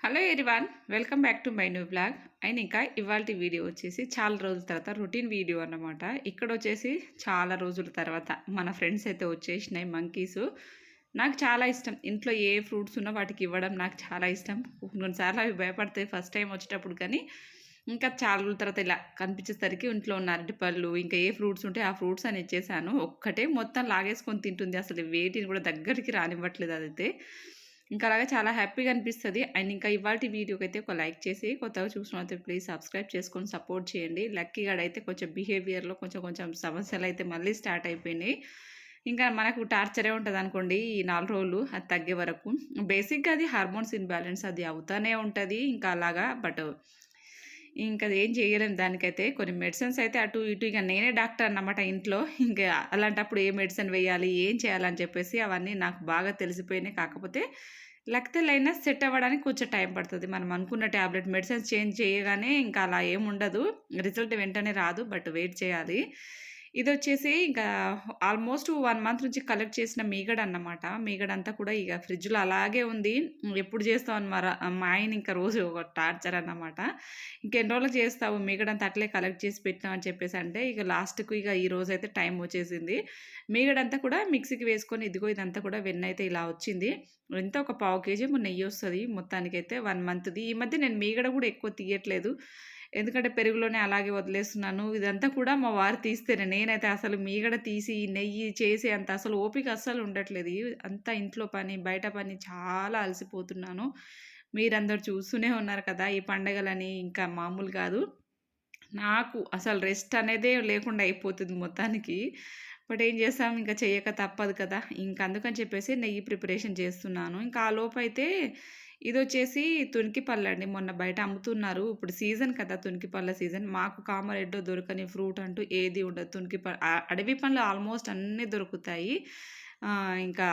Hello everyone welcome back to my new blog and ఇంకా ఇవాళ video వచ్చేసి చాలా రోజుల తర్వాత రొటీన్ వీడియో అనమాట ఇక్కడ వచ్చేసి చాలా రోజుల తర్వాత మన ఫ్రెండ్స్ అయితే వచ్చేసినాయి మంకీస్ నాకు చాలా ఇష్టం. ఇంట్లో ఏ ఫ్రూట్స్ ఉన్నా వాటికి ఇవ్వడం నాకు చాలా ఇష్టం. కొన్నిసార్లు అవి భయపడతాయి ఫస్ట్ టైం వచ్చేటప్పుడు కానీ. ఇంకా చాలా రోజుల తర్వాత ఇలా కనిపించేసరికి ఇంట్లో ఉన్న అరటిపళ్ళు ఇంకా ఏ ఫ్రూట్స్ ఉంటే ఆ ఫ్రూట్స్ అని ఇచ్చేసాను. ఒక్కటే మొత్తం లాగేసుకొని తింటుంది. అసలు వేటిని కూడా దగ్గరికి రానివ్వట్లేదు అదైతే. ఇంకా అలాగే చాలా హ్యాపీగా అనిపిస్తుంది. అండ్ ఇంకా ఇవాళ వీడియోకి అయితే ఒక లైక్ చేసి కొత్తగా చూసినైతే ప్లీజ్ సబ్స్క్రైబ్ చేసుకొని సపోర్ట్ చేయండి. లక్కీ అయితే కొంచెం బిహేవియర్లో కొంచెం కొంచెం సమస్యలు అయితే మళ్ళీ స్టార్ట్ అయిపోయినాయి. ఇంకా మనకు టార్చరే ఉంటుంది అనుకోండి ఈ నాలుగు రోజులు అది తగ్గే వరకు. బేసిక్గా అది హార్మోన్స్ ఇన్బ్యాలెన్స్ అది అవుతానే ఉంటుంది ఇంకా అలాగా. బట్ ఇంకా ఏం చేయలేము దానికైతే. కొన్ని మెడిసిన్స్ అయితే అటు ఇటు ఇక నేనే డాక్టర్ అన్నమాట ఇంట్లో. ఇంకా అలాంటప్పుడు ఏ మెడిసిన్ వేయాలి ఏం చేయాలని చెప్పేసి అవన్నీ నాకు బాగా తెలిసిపోయినాయి. కాకపోతే లేకపోతే లక్తెల్ సెట్ అవ్వడానికి కొంచెం టైం పడుతుంది. మనం అనుకున్న ట్యాబ్లెట్ మెడిసిన్స్ చేంజ్ చేయగానే ఇంకా అలా ఏముండదు రిజల్ట్ వెంటనే రాదు బట్ వెయిట్ చేయాలి. ఇది వచ్చేసి ఇంకా ఆల్మోస్ట్ వన్ మంత్ నుంచి కలెక్ట్ చేసిన మీగడ అన్నమాట మీగడంతా కూడా ఇక ఫ్రిడ్జ్లో అలాగే ఉంది. ఎప్పుడు చేస్తావు అన్నమాట మా ఆయన ఇంకా రోజు ఒక టార్చర్ అన్నమాట. ఇంకెన్ని రోజులు చేస్తావు? మీగడంతా అట్లే కలెక్ట్ చేసి పెట్టినాం అని చెప్పేసి అంటే ఇక లాస్ట్కు ఇక ఈ రోజు అయితే టైం వచ్చేసింది. మీగడంతా కూడా మిక్సీకి వేసుకొని ఇదిగో ఇదంతా కూడా వెన్న అయితే ఇలా వచ్చింది. ఎంత ఒక పావు కేజీ నెయ్యి వస్తుంది. మొత్తానికైతే వన్ మంత్ది. ఈ మధ్య నేను మీగడ కూడా ఎక్కువ తీయట్లేదు. ఎందుకంటే పెరుగులోనే అలాగే వదిలేస్తున్నాను. ఇదంతా కూడా మా వారు తీస్తేనే. నేనైతే అసలు మీగడ తీసి నెయ్యి చేసి అంత అసలు ఓపిక అస్సలు ఉండట్లేదు. అంతా ఇంట్లో పని బయట పని చాలా అలసిపోతున్నాను. మీరందరూ చూస్తూనే ఉన్నారు కదా ఈ పండగలని ఇంకా మామూలు కాదు. నాకు అసలు రెస్ట్ అనేదే లేకుండా అయిపోతుంది మొత్తానికి. బట్ ఏం చేస్తాం ఇంకా చేయక తప్పదు కదా. ఇంకా అందుకని చెప్పేసి నెయ్యి ప్రిపరేషన్ చేస్తున్నాను. ఇంకా ఆ లోపు అయితే ఇది వచ్చేసి తునికి పళ్ళు అండి. మొన్న బయట అమ్ముతున్నారు. ఇప్పుడు సీజన్ కదా తునికి పళ్ళ సీజన్. మాకు కామరెడ్లో దొరకని ఫ్రూట్ అంటూ ఏది ఉండదు. తునికి అడవి పండ్లు ఆల్మోస్ట్ అన్నీ దొరుకుతాయి. ఇంకా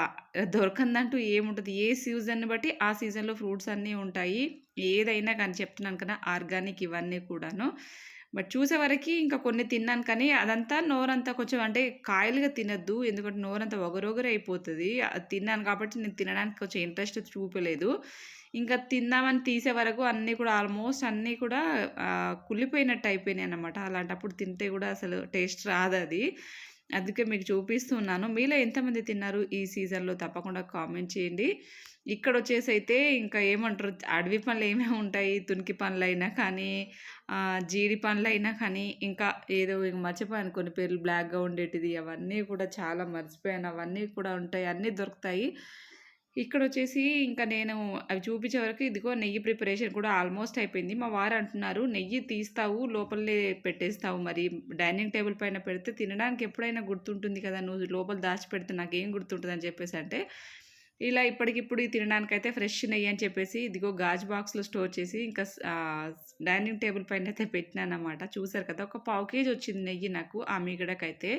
దొరకందంటూ ఏముంటుంది. ఏ సీజన్ని బట్టి ఆ సీజన్లో ఫ్రూట్స్ అన్నీ ఉంటాయి. ఏదైనా కానీ చెప్తున్నాను కదా ఆర్గానిక్ ఇవన్నీ కూడాను. బట్ చూసేవరకు ఇంకా కొన్ని తిన్నాను కానీ అదంతా నోరంతా కొంచెం అంటే కాయలుగా తినద్దు. ఎందుకంటే నోరంతా ఒగరొగరు అయిపోతుంది. తిన్నాను కాబట్టి నేను తినడానికి కొంచెం ఇంట్రెస్ట్ చూపలేదు. ఇంకా తిందామని తీసే వరకు అన్నీ కూడా ఆల్మోస్ట్ అన్నీ కూడా కుళ్ళిపోయినట్టు అయిపోయినాయి అనమాట అలాంటప్పుడు తింటే కూడా అసలు టేస్ట్ రాదు అది. అందుకే మీకు చూపిస్తున్నాను. మీలో ఎంతమంది తిన్నారు ఈ సీజన్లో? తప్పకుండా కామెంట్ చేయండి. ఇక్కడ వచ్చేసి అయితే ఇంకా ఏమంటారు? అడవి పనులు ఏమేమి ఉంటాయి? తునికి పనులు అయినా కానీ జీడి పనులు అయినా కానీ ఇంకా ఏదో ఇంక మర్చిపోయాను కొన్ని పేర్లు. బ్లాక్గా ఉండేటిది. అవన్నీ కూడా చాలా మర్చిపోయాను. అవన్నీ కూడా ఉంటాయి. అన్నీ దొరుకుతాయి. ఇక్కడ వచ్చేసి ఇంకా నేను అవి చూపించే వరకు ఇదిగో నెయ్యి ప్రిపరేషన్ కూడా ఆల్మోస్ట్ అయిపోయింది. మా వారు అంటున్నారు నెయ్యి తీస్తావు లోపలే పెట్టేస్తావు మరి. డైనింగ్ టేబుల్ పైన పెడితే తినడానికి ఎప్పుడైనా గుర్తుంటుంది కదా నువ్వు లోపల దాచి పెడితే నాకేం గుర్తుంటుంది అని చెప్పేసి అంటే ఇలా ఇప్పటికిప్పుడు తినడానికైతే ఫ్రెష్ నెయ్యి అని చెప్పేసి ఇదిగో గాజు బాక్స్లో స్టోర్ చేసి ఇంకా డైనింగ్ టేబుల్ పైన అయితే పెట్టినాను అనమాట చూసారు కదా ఒక పావు కేజీ వచ్చింది నెయ్యి నాకు ఆ మీగడకైతే.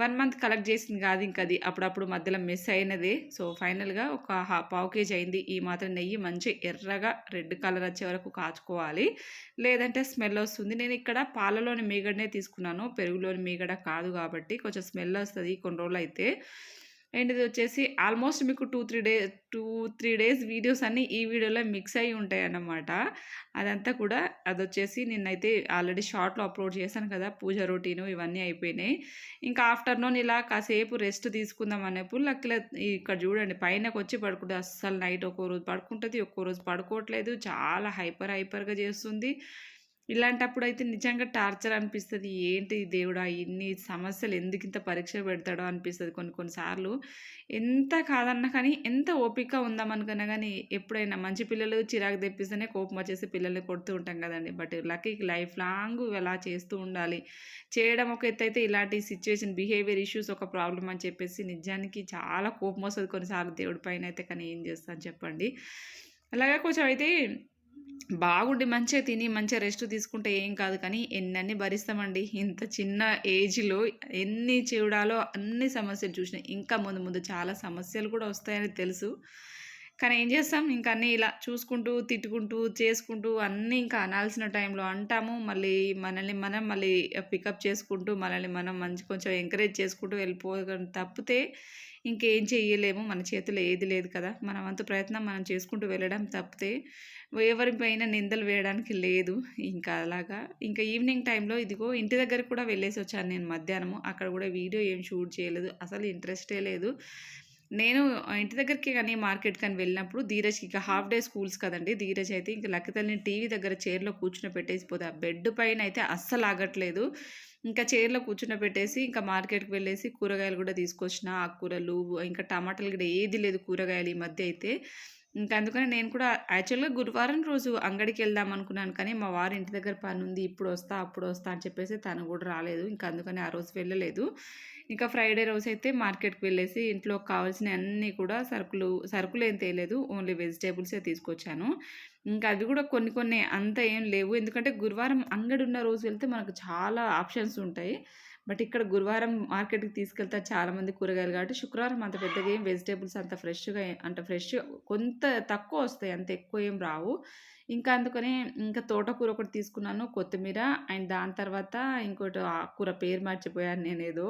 వన్ మంత్ కలెక్ట్ చేసింది కాదు ఇంకా అది. అప్పుడప్పుడు మధ్యలో మిస్ అయినది. సో ఫైనల్గా ఒక హా పావు కేజీ అయింది. ఈ మాత్రం నెయ్యి మంచి ఎర్రగా రెడ్ కలర్ వచ్చే వరకు కాచుకోవాలి. లేదంటే స్మెల్ వస్తుంది. నేను ఇక్కడ పాలలోని మీగడనే తీసుకున్నాను. పెరుగులోని మీగడ కాదు కాబట్టి కొంచెం స్మెల్ వస్తుంది. కొన్ని రోజులు అయితే అండ్ ఇది వచ్చేసి ఆల్మోస్ట్ మీకు two three day two three days videos అన్నీ ఈ వీడియోలో మిక్స్ అయ్యి ఉంటాయి అన్నమాట అదంతా కూడా అది వచ్చేసి నిన్నైతే ఆల్రెడీ షార్ట్లో అప్లోడ్ చేశాను కదా పూజ రొటీను ఇవన్నీ అయిపోయినాయి. ఇంకా ఆఫ్టర్నూన్ ఇలా కాసేపు రెస్ట్ తీసుకుందాం అనేప్పుడు లక్కీలో ఇక్కడ చూడండి పైనకు వచ్చి పడుకుంటుంది అస్సలు నైట్ ఒక్కో రోజు పడుకుంటుంది ఒక్కో రోజు పడుకోవట్లేదు చాలా హైపర్ హైపర్గా చేస్తుంది. ఇలాంటప్పుడు అయితే నిజంగా టార్చర్ అనిపిస్తుంది. ఏంటి దేవుడా? ఇన్ని సమస్యలు ఎందుకు ఇంత పరీక్ష పెడతాడో అనిపిస్తుంది కొన్ని కొన్నిసార్లు ఎంత కాదన్నా కానీ ఎంత ఓపిక ఉందామనుకున్నా కానీ ఎప్పుడైనా మంచి పిల్లలు చిరాకు తెప్పిస్తేనే కోపం వచ్చేసి పిల్లల్ని కొడుతూ ఉంటాం కదండి. బట్ లక్కీకి లైఫ్ లాంగ్ ఎలా చేస్తూ ఉండాలి. చేయడం ఒక ఎత్తు అయితే ఇలాంటి సిచ్యువేషన్ బిహేవియర్ ఇష్యూస్ ఒక ప్రాబ్లం అని చెప్పేసి నిజానికి చాలా కోపం వస్తుంది కొన్నిసార్లు దేవుడి పైన అయితే కానీ ఏం చేస్తాను చెప్పండి. అలాగే కొంచెం అయితే బాగుండి మంచిగా తిని మంచిగా రెస్ట్ తీసుకుంటే ఏం కాదు కానీ ఎన్నన్నీ భరిస్తామండి. ఇంత చిన్న ఏజ్లో ఎన్ని చూడాలో అన్ని సమస్యలు చూసినా ఇంకా ముందు ముందు చాలా సమస్యలు కూడా వస్తాయని తెలుసు. కానీ ఏం చేస్తాం? ఇంకా అన్నీ ఇలా చూసుకుంటూ తిట్టుకుంటూ చేసుకుంటూ అన్నీ ఇంకా అనాల్సిన టైంలో అంటాము. మళ్ళీ మనల్ని మనం మళ్ళీ పికప్ చేసుకుంటూ మనల్ని మనం మంచి కొంచెం ఎంకరేజ్ చేసుకుంటూ వెళ్ళిపో తప్పితే ఇంకేం చేయలేము మన చేతిలో ఏది లేదు కదా. మనం అంత ప్రయత్నం మనం చేసుకుంటూ వెళ్ళడం తప్పితే ఎవరిపైన నిందలు వేయడానికి లేదు. ఇంకా అలాగా. ఇంకా ఈవినింగ్ టైంలో ఇదిగో ఇంటి దగ్గర కూడా వెళ్ళేసి వచ్చాను నేను మధ్యాహ్నము. అక్కడ కూడా వీడియో ఏం షూట్ చేయలేదు. అసలు ఇంట్రెస్టే లేదు. నేను ఇంటి దగ్గరికి కానీ మార్కెట్ కానీ వెళ్ళినప్పుడు ధీరజ్కి ఇంకా హాఫ్ డే స్కూల్స్ కదండి. ధీరజ్ అయితే ఇంకా లక్కతల్లిని టీవీ దగ్గర చైర్లో కూర్చుని పెట్టేసిపోతే ఆ బెడ్ పైన అయితే అస్సలు ఆగట్లేదు. ఇంకా చైర్లో కూర్చుని పెట్టేసి ఇంకా మార్కెట్కి వెళ్ళేసి కూరగాయలు కూడా తీసుకొచ్చిన ఆకుకూరలు ఇంకా టమాటాలు కూడా ఏది లేదు కూరగాయలు ఈ మధ్య అయితే. ఇంకా అందుకని నేను కూడా యాక్చువల్గా గురువారం రోజు అంగడికి వెళ్దాం అనుకున్నాను. కానీ మా వారు ఇంటి దగ్గర పని ఉంది ఇప్పుడు వస్తా అప్పుడు వస్తా అని చెప్పేసి తను కూడా రాలేదు. ఇంకా అందుకని ఆ రోజు వెళ్ళలేదు. ఇంకా ఫ్రైడే రోజు అయితే మార్కెట్కి వెళ్ళేసి ఇంట్లో కావాల్సిన అన్నీ కూడా సరుకులు సరుకులు ఏం తేలేదు. ఓన్లీ వెజిటేబుల్సే తీసుకొచ్చాను. ఇంకా అవి కూడా కొన్ని కొన్ని అంత ఏం లేవు. ఎందుకంటే గురువారం అంగడి ఉన్న రోజు వెళ్తే మనకు చాలా ఆప్షన్స్ ఉంటాయి. బట్ ఇక్కడ గురువారం మార్కెట్కి తీసుకెళ్తారు చాలామంది కూరగాయలు కాబట్టి శుక్రవారం అంత పెద్దగా ఏం వెజిటేబుల్స్ అంత ఫ్రెష్గా అంత ఫ్రెష్ కొంత తక్కువ వస్తాయి అంత ఎక్కువ ఏం రావు. ఇంకా అందుకని ఇంకా తోటకూర ఒకటి తీసుకున్నాను కొత్తిమీర అండ్ దాని తర్వాత ఇంకోటి ఆ కూర పేరు మర్చిపోయాను నేను ఏదో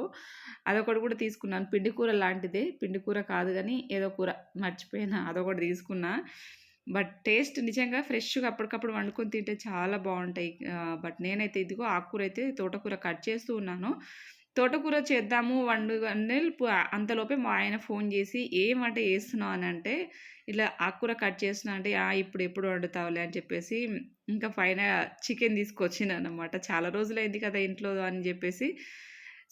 అదొకటి కూడా తీసుకున్నాను పిండి కూర లాంటిదే పిండి కూర కాదు కానీ ఏదో కూర మర్చిపోయాను అదొకటి తీసుకున్నా. బట్ టేస్ట్ నిజంగా ఫ్రెష్గా అప్పటికప్పుడు వండుకొని తింటే చాలా బాగుంటాయి. బట్ నేనైతే ఇదిగో ఆకుకూర అయితే తోటకూర కట్ చేస్తూ ఉన్నాను. తోటకూర చేద్దాము వండు అంతలోపే మా ఆయన ఫోన్ చేసి ఏం వంట చేస్తున్నావు? అని అంటే ఇలా ఆకుకూర కట్ చేస్తున్నా అంటే ఇప్పుడు ఎప్పుడు వండుతావులే? అని చెప్పేసి ఇంకా పైన చికెన్ తీసుకొచ్చిన అనమాట చాలా రోజులైంది కదా ఇంట్లో అని చెప్పేసి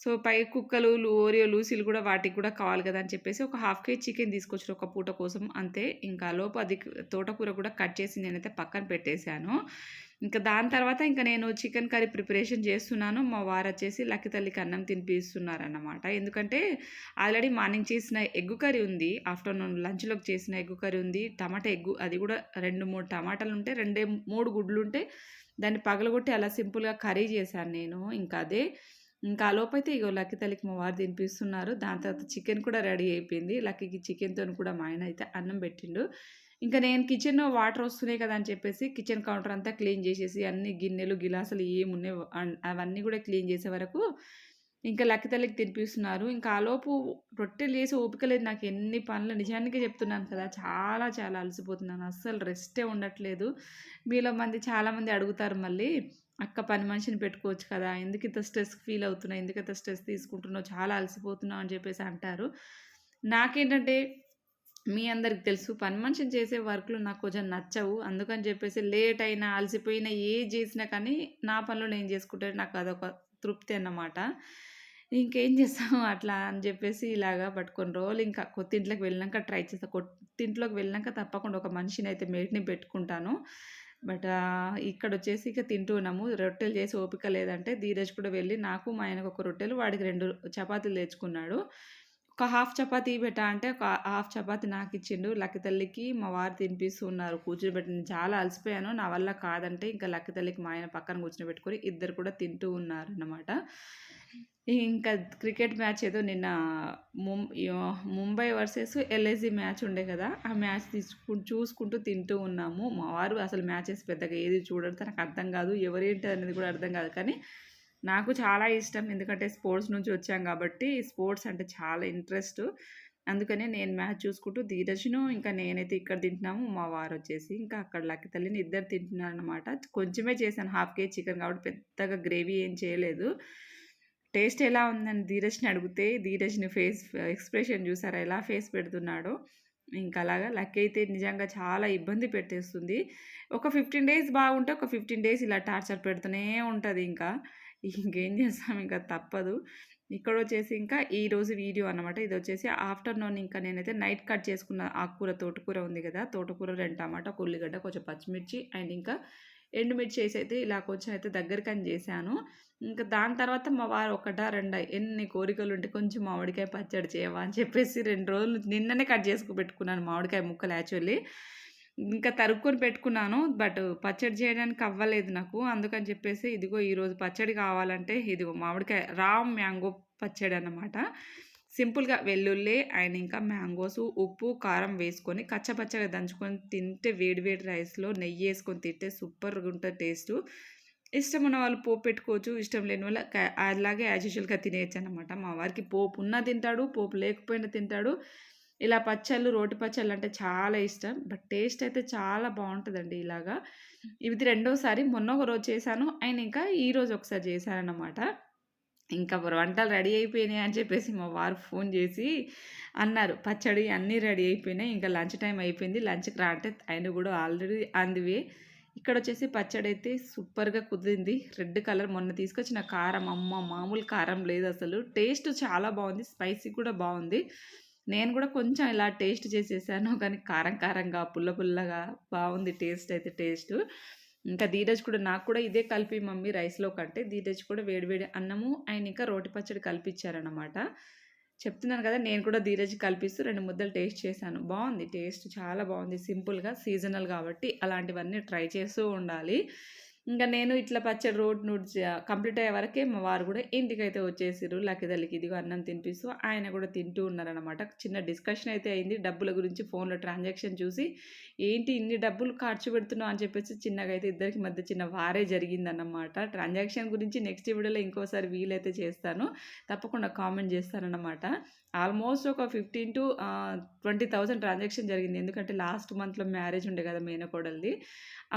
సో పై కుక్కలు ఓరియో లూసీలు కూడా వాటికి కూడా కావాలి కదా అని చెప్పేసి ఒక హాఫ్ కేజీ చికెన్ తీసుకొచ్చిన ఒక పూట కోసం అంతే. ఇంకా లోపు అది తోటకూర కూడా కట్ చేసి నేనైతే పక్కన పెట్టేశాను. ఇంకా దాని తర్వాత ఇంకా నేను చికెన్ కర్రీ ప్రిపరేషన్ చేస్తున్నాను. మా వారు వచ్చేసి లక్కి తల్లికి అన్నం తినిపిస్తున్నారన్నమాట. ఎందుకంటే ఆల్రెడీ మార్నింగ్ చేసిన ఎగ్గు కర్రీ ఉంది. ఆఫ్టర్నూన్ లంచ్లోకి చేసిన ఎగ్గు కర్రీ ఉంది. టమాటా ఎగ్గు అది కూడా రెండు మూడు టమాటాలు ఉంటే రెండే మూడు గుడ్లు ఉంటే దాన్ని పగలగొట్టి అలా సింపుల్గా కర్రీ చేశాను నేను. ఇంకా అదే ఇంకా లోపైతే ఇగో లక్కీ తల్లికి మా వారు తినిపిస్తున్నారు. దాని తర్వాత చికెన్ కూడా రెడీ అయిపోయింది. లక్కీకి చికెన్తో కూడా మా ఆయన అయితే అన్నం పెట్టిండు. ఇంకా నేను కిచెన్ వాటర్ వస్తున్నాయి కదా అని చెప్పేసి కిచెన్ కౌంటర్ అంతా క్లీన్ చేసేసి అన్ని గిన్నెలు గిలాసులు ఏమున్నాయి అవన్నీ కూడా క్లీన్ చేసే వరకు ఇంకా లక్కీ తల్లికి తినిపిస్తున్నారు. ఇంకా ఆలోపు రొట్టెలు చేసి ఓపిక లేదు. నాకు ఎన్ని పనులు నిజానికి చెప్తున్నాను కదా. చాలా చాలా అలసిపోతున్నాను. అస్సలు రెస్టే ఉండట్లేదు. మీలో మంది చాలామంది అడుగుతారు మళ్ళీ అక్క పని మనిషిని పెట్టుకోవచ్చు కదా ఎందుకు ఇంత స్ట్రెస్ ఫీల్ అవుతున్నావు ఎందుకు ఇంత స్ట్రెస్ తీసుకుంటున్నావు చాలా అలసిపోతున్నావు అని చెప్పేసి అంటారు. నాకేంటంటే మీ అందరికి తెలుసు పని మనిషిని చేసే వర్క్లు నాకు కొంచెం నచ్చవు అందుకని చెప్పేసి లేట్ అయినా అలసిపోయినా ఏ చేసినా కానీ నా పనులు నేను చేసుకుంటే నాకు అదొక తృప్తి అన్నమాట. ఇంకేం చేస్తాము అట్లా అని చెప్పేసి ఇలాగా పట్టుకొని రోజులు ఇంకా కొత్తింట్లోకి వెళ్ళినాక ట్రై చేస్తాను కొత్త ఇంట్లోకి వెళ్ళినాక తప్పకుండా ఒక మనిషిని అయితే మేటిని పెట్టుకుంటాను. బట్ ఇక్కడ వచ్చేసి ఇక తింటూ ఉన్నాము. రొట్టెలు చేసి ఓపిక లేదంటే ధీరజ్ కూడా వెళ్ళి నాకు మా ఆయనకు ఒక రొట్టెలు వాడికి రెండు చపాతీలు తెచ్చుకున్నాడు. ఒక హాఫ్ చపాతీ పెట్టా అంటే ఒక హాఫ్ చపాతీ నాకు ఇచ్చిండు. లక్కి తల్లికి మా వారు తినిపిస్తున్నారు. కూర్చుని నేను చాలా అలసిపోయాను. నా వల్ల కాదంటే ఇంకా లక్కి తల్లికి మా ఆయన పక్కన కూర్చుని పెట్టుకొని ఇద్దరు కూడా తింటూ ఉన్నారు అన్నమాట ఇంకా క్రికెట్ మ్యాచ్ ఏదో నిన్న ముంబై వర్సెస్ ఎల్ఐసి మ్యాచ్ ఉండే కదా ఆ మ్యాచ్ తీసుకు చూసుకుంటూ తింటూ ఉన్నాము. మా వారు అసలు మ్యాచెస్ పెద్దగా ఏది చూడడం నాకు అర్థం కాదు ఎవరేంటి అనేది కూడా అర్థం కాదు. కానీ నాకు చాలా ఇష్టం. ఎందుకంటే స్పోర్ట్స్ నుంచి వచ్చాం కాబట్టి స్పోర్ట్స్ అంటే చాలా ఇంట్రెస్ట్. అందుకనే నేను మ్యాచ్ చూసుకుంటూ ధీరజ్ను ఇంకా నేనైతే ఇక్కడ తింటున్నాము మా వారు వచ్చేసి ఇంకా అక్కడ లక్కి తల్లిని ఇద్దరు తింటున్నారు అనమాట కొంచెమే చేశాను హాఫ్ కేజీ చికెన్ కాబట్టి పెద్దగా గ్రేవీ ఏం చేయలేదు. టేస్ట్ ఎలా ఉందని ధీరజ్ని అడిగితే ధీరజ్ని ఫేస్ ఎక్స్ప్రెషన్ చూసారా? ఎలా ఫేస్ పెడుతున్నాడో? ఇంకా అలాగా లక్ అయితే నిజంగా చాలా ఇబ్బంది పెట్టేస్తుంది. ఒక ఫిఫ్టీన్ డేస్ బాగుంటే ఒక ఫిఫ్టీన్ డేస్ ఇలా టార్చర్ పెడుతూనే ఉంటుంది ఇంకా. ఇంకేం చేస్తాం? ఇంకా తప్పదు. ఇక్కడ వచ్చేసి ఇంకా ఈరోజు వీడియో అనమాట ఇది వచ్చేసి ఆఫ్టర్నూన్ ఇంకా నేనైతే నైట్ కట్ చేసుకున్న ఆకుకూర తోటకూర ఉంది కదా? తోటకూర రెండు టమాటా ఉల్లిగడ్డ కొంచెం పచ్చిమిర్చి అండ్ ఇంకా ఎండుమిర్చి వేసి అయితే ఇలా కొంచెం అయితే దగ్గరకని చేశాను. ఇంకా దాని తర్వాత మా వారు ఒకట రెండా ఎన్ని కోరికలు ఉంటే కొంచెం మామిడికాయ పచ్చడి చేయవా అని చెప్పేసి రెండు రోజులు నిన్ననే కట్ చేసుకు పెట్టుకున్నాను మామిడికాయ ముక్కలు యాక్చువల్లీ. ఇంకా తరుక్కొని పెట్టుకున్నాను బట్ పచ్చడి చేయడానికి అవ్వలేదు నాకు. అందుకని చెప్పేసి ఇదిగో ఈరోజు పచ్చడి కావాలంటే ఇదిగో మామిడికాయ రా మ్యాంగో పచ్చడి అన్నమాట. సింపుల్గా వెల్లుల్లి అండ్ ఇంకా మ్యాంగోస్ ఉప్పు కారం వేసుకొని కచ్చపచ్చగా దంచుకొని తింటే వేడి వేడి రైస్లో నెయ్యి వేసుకొని తింటే సూపర్గా ఉంటుంది టేస్ట్. ఇష్టం ఉన్న వాళ్ళు పోపు పెట్టుకోవచ్చు ఇష్టం లేని వాళ్ళు అలాగే యాజ్ యూజువల్గా తినేయచ్చు అనమాట మా వారికి పోపు ఉన్నా తింటాడు పోపు లేకపోయినా తింటాడు. ఇలా పచ్చళ్ళు రోటి పచ్చళ్ళు అంటే చాలా ఇష్టం. బట్ టేస్ట్ అయితే చాలా బాగుంటుందండి ఇలాగా. ఇది రెండోసారి మొన్న ఒక రోజు చేశాను అండ్ ఇంకా ఈరోజు ఒకసారి చేశాను అనమాట ఇంకా వంటలు రెడీ అయిపోయినాయి అని చెప్పేసి మా వారు ఫోన్ చేసి అన్నారు. పచ్చడి అన్నీ రెడీ అయిపోయినాయి ఇంకా లంచ్ టైం అయిపోయింది లంచ్కి రా అంటే ఆయన కూడా ఆల్రెడీ అందివి. ఇక్కడ వచ్చేసి పచ్చడి అయితే సూపర్గా కుదిరింది. రెడ్ కలర్ మొన్న తీసుకొచ్చిన కారం అమ్మ మామూలు కారం లేదు అసలు. టేస్ట్ చాలా బాగుంది స్పైసీ కూడా బాగుంది. నేను కూడా కొంచెం ఇలా టేస్ట్ చేసేసాను కానీ కారం కారంగా పుల్ల పుల్లగా బాగుంది టేస్ట్ అయితే టేస్ట్. ఇంకా ధీరజ్ కూడా నాకు కూడా ఇదే కలిపి మమ్మీ రైస్లో కంటే ధీరజ్ కూడా వేడివేడి అన్నము ఆయన ఇంకా రోటి పచ్చడి కల్పించారనమాట చెప్తున్నాను కదా నేను కూడా ధీరజ్ కల్పిస్తూ రెండు ముద్దలు టేస్ట్ చేశాను. బాగుంది టేస్ట్ చాలా బాగుంది. సింపుల్గా సీజనల్ కాబట్టి అలాంటివన్నీ ట్రై చేస్తూ ఉండాలి. ఇంకా నేను ఇట్లా పచ్చడి రోడ్ నూడ్స్ కంప్లీట్ అయ్యే వరకే మా వారు కూడా ఇంటికైతే వచ్చేసారు లక్కిదల్లికి ఇదిగో అన్నం తినిపిస్తూ ఆయన కూడా తింటూ ఉన్నారనమాట చిన్న డిస్కషన్ అయితే అయింది డబ్బుల గురించి ఫోన్లో ట్రాన్సాక్షన్ చూసి ఏంటి ఇన్ని డబ్బులు ఖర్చు పెడుతున్నావు? అని చెప్పేసి చిన్నగా అయితే ఇద్దరికి మధ్య చిన్న వారే జరిగిందన్నమాట. ట్రాన్సాక్షన్ గురించి నెక్స్ట్ వీడియోలో ఇంకోసారి వీలైతే చేస్తాను. తప్పకుండా కామెంట్ చేస్తానన్నమాట ఆల్మోస్ట్ ఒక fifteen to twenty thousand transaction జరిగింది. ఎందుకంటే లాస్ట్ మంత్లో మ్యారేజ్ ఉండే కదా మేనకోడల్ది.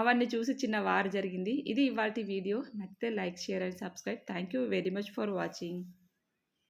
అవన్నీ చూసి చిన్న వారు జరిగింది. ఇది ఇవాళ వీడియో. నచ్చితే like share and subscribe. Thank you very much for watching.